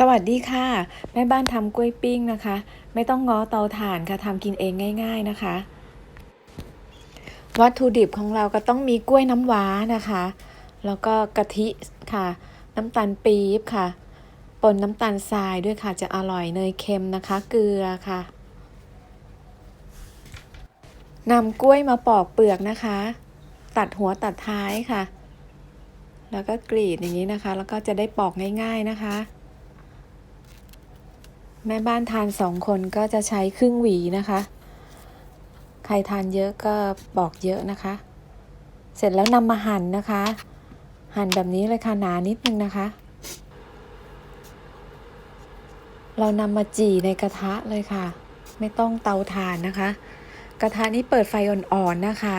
สวัสดีค่ะ แม่บ้านทำกล้วยปิ้งนะคะ ไม่ต้องง้อเตาถ่านค่ะทำกินเองง่าย ๆนะคะ วัตถุดิบของเราก็ต้องมีกล้วยน้ำว้านะคะ แล้วก็กะทิค่ะ น้ำตาลปี๊บค่ะปนน้ำตาลทรายด้วยค่ะจะอร่อยเนยเค็มนะคะ เกลือค่ะนำกล้วยมาปอกเปลือกนะคะ ตัดหัวตัดท้ายค่ะ แล้วก็กรีดอย่างนี้นะคะ แล้วก็จะได้ปอกง่าย ๆนะคะ แม่บ้านทานสองคนก็จะใช้ครึ่งหวีนะคะ ใครทานเยอะก็ปอกเยอะนะคะ เสร็จแล้วนำมาหั่นนะคะ หั่นแบบนี้เลยค่ะหนานิดนึงนะคะ เรานำมาจี่ในกระทะเลยค่ะ ไม่ต้องเตาถ่านนะคะ กระทะนี้เปิดไฟอ่อนๆนะคะ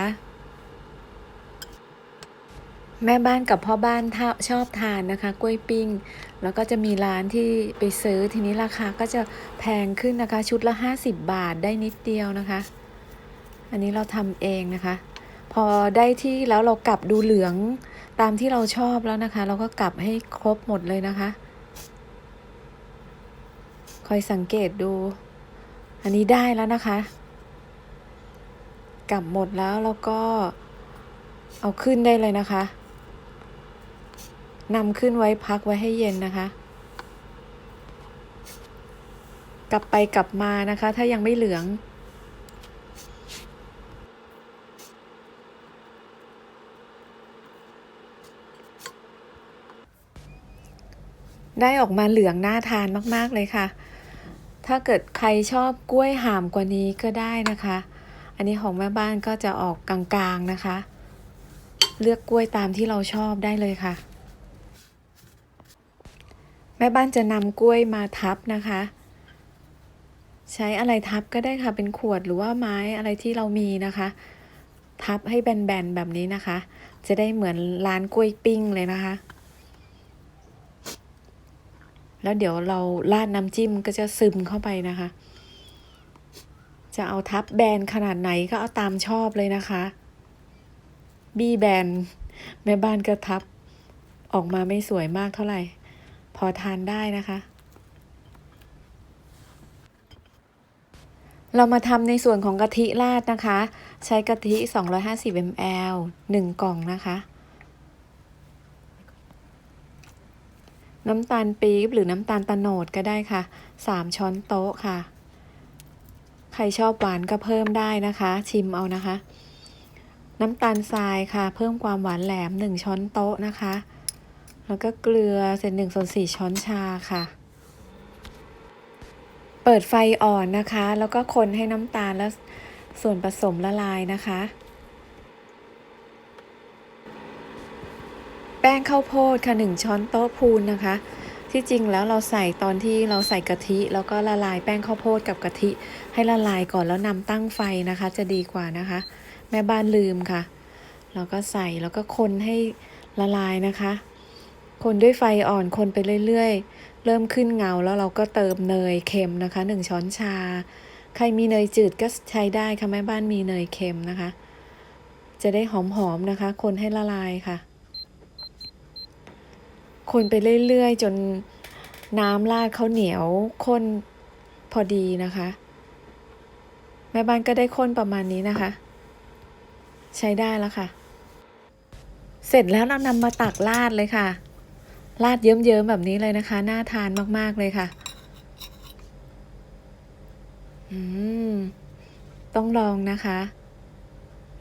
แม่บ้านกับพ่อบ้านชอบทานนะคะ กล้วยปิ้ง แล้วก็จะมีร้านที่ไปซื้อทีนี้ราคาก็จะแพงขึ้นนะคะ ชุดละ 50 บาทได้นิดเดียวนะคะ อันนี้เราทำเองนะคะ พอได้ที่แล้วเรากลับดูเหลืองตามที่เราชอบแล้วนะคะ เราก็กลับให้ครบหมดเลยนะคะ คอยสังเกตดู อันนี้ได้แล้วนะคะ กลับหมดแล้วแล้วก็เอาขึ้นได้เลยนะคะ นำขึ้นไว้พักไว้ให้เย็นนะคะ กลับไปกลับมานะคะ ถ้ายังไม่เหลือง ได้ออกมาเหลืองน่าทานมากๆเลยค่ะ ถ้าเกิดใครชอบกล้วยห่ามกว่านี้ก็ได้นะคะ อันนี้ของแม่บ้านก็จะออกกลางๆนะคะ เลือกกล้วยตามที่เราชอบได้เลยค่ะ แม่บ้านจะนำกล้วยมาทับนะคะ ใช้อะไรทับก็ได้ค่ะ เป็นขวดหรือว่าไม้อะไรที่เรามีนะคะ ทับให้แบนๆแบบนี้นะคะ จะได้เหมือนร้านกล้วยปิ้งเลยนะคะ แล้วเดี๋ยวเราราดน้ำจิ้มก็จะซึมเข้าไปนะคะ จะเอาทับแบนขนาดไหนก็เอาตามชอบเลยนะคะ บี้แบนแม่บ้านก็ทับออกมาไม่สวยมากเท่าไหร่ พอทานได้นะคะ เรามาทำในส่วนของกะทิราดนะคะ ใช้กะทิ 250 ml 1 กล่องนะคะ น้ำตาลปี๊บหรือน้ำตาลตะโนดก็ได้ค่ะ 3 ช้อนโต๊ะค่ะ ใครชอบหวานก็เพิ่มได้นะคะ ชิมเอานะคะน้ำตาลทรายค่ะ เพิ่มความหวานแหลม 1 ช้อนโต๊ะนะคะ แล้วก็เกลือเศษหนึ่งส่วนสี่ช้อนชาค่ะ เปิดไฟอ่อนนะคะ แล้วก็คนให้น้ำตาลและส่วนผสมละลายนะคะ แป้งข้าวโพดค่ะหนึ่งช้อนโต๊ะพูนนะคะ ที่จริงแล้วเราใส่ตอนที่เราใส่กะทิ แล้วก็ละลายแป้งข้าวโพดกับกะทิ ให้ละลายก่อนแล้วนำตั้งไฟนะคะ จะดีกว่านะคะ แม่บ้านลืมค่ะ แล้วก็ใส่แล้วก็คนให้ละลายนะคะ คนด้วยไฟอ่อนคนไปเรื่อยๆ เริ่มขึ้นเงาแล้วเราก็เติมเนยเค็มนะคะหนึ่งช้อนชา ใครมีเนยจืดก็ใช้ได้ค่ะแม่บ้านมีเนยเค็มนะคะ จะได้หอมๆนะคะ คนให้ละลายค่ะ คนไปเรื่อยๆ จนน้ำราดเขาเหนียวข้นพอดีนะคะ แม่บ้านก็ได้ข้นประมาณนี้นะคะ ใช้ได้แล้วค่ะ เสร็จแล้วเรานำมาตักราดเลยค่ะ ราดเยิ้มๆแบบนี้เลยนะคะ น่าทานมากๆเลยค่ะ อืม ต้องลองนะคะ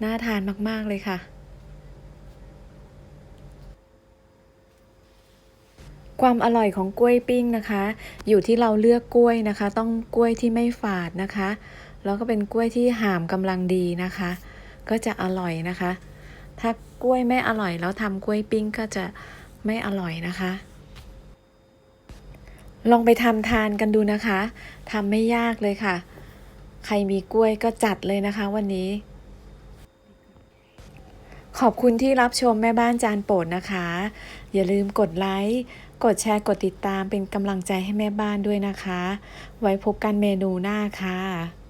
น่าทานมากๆเลยค่ะ ความอร่อยของกล้วยปิ้งนะคะ อยู่ที่เราเลือกกล้วยนะคะ ต้องกล้วยที่ไม่ฝาดนะคะ แล้วก็เป็นกล้วยที่หามกำลังดีนะคะ ก็จะอร่อยนะคะ ถ้ากล้วยไม่อร่อยแล้วทำกล้วยปิ้งก็จะ ไม่อร่อยนะคะ ลองไปทำทานกันดูนะคะทำไม่ยากเลยค่ะ ใครมีกล้วยก็จัดเลยนะคะวันนี้ ขอบคุณที่รับชมแม่บ้านจานโปรดนะคะ อย่าลืมกดไลค์ กดแชร์ กดติดตามเป็นกำลังใจให้แม่บ้านด้วยนะคะ ไว้พบกันเมนูหน้าค่ะ